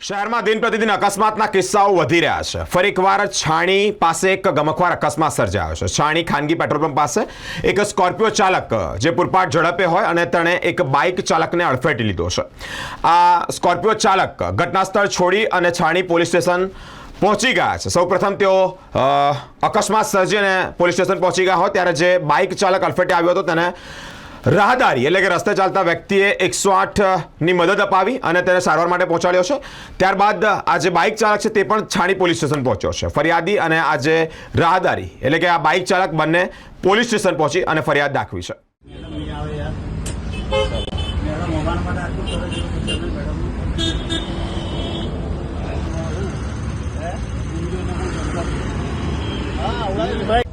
શહેરમાં દિન પ્રતિદિન અકસ્માતના કિસ્સાઓ વધી રહ્યા છે. ફરી એકવાર છાણી પાસે એક ગમખવાર અકસ્માત સર્જાયો છે. છાણી ખાનગી પેટ્રોલ પંપ પાસે એક સ્કોર્પિયો ચાલક, જે પૂરપાટ ઝડપે હોય અને તેણે એક બાઇક ચાલકને અડફેટી લીધો છે. આ સ્કોર્પિયો ચાલક ઘટનાસ્થળ છોડી અને છાણી પોલીસ સ્ટેશન પહોંચી ગયા છે. સૌપ્રથમ તેઓ અકસ્માત સર્જીને પોલીસ સ્ટેશન પહોંચી ગયા હોય, ત્યારે જે બાઇક ચાલક અડફેટે આવ્યો હતો, તેને રાહદારી એટલે કે રસ્તે ચાલતા વ્યક્તિએ એકસો આઠની મદદ અપાવી અને તેને સારવાર માટે પહોંચાડ્યો છે. ત્યારબાદ આ જે બાઇક ચાલક છે તે પણ છાણી પોલીસ સ્ટેશન પહોંચ્યો છે. ફરિયાદી અને આજે રાહદારી એટલે કે આ બાઇક ચાલક બંને પોલીસ સ્ટેશન પહોંચી અને ફરિયાદ દાખવી છે. હા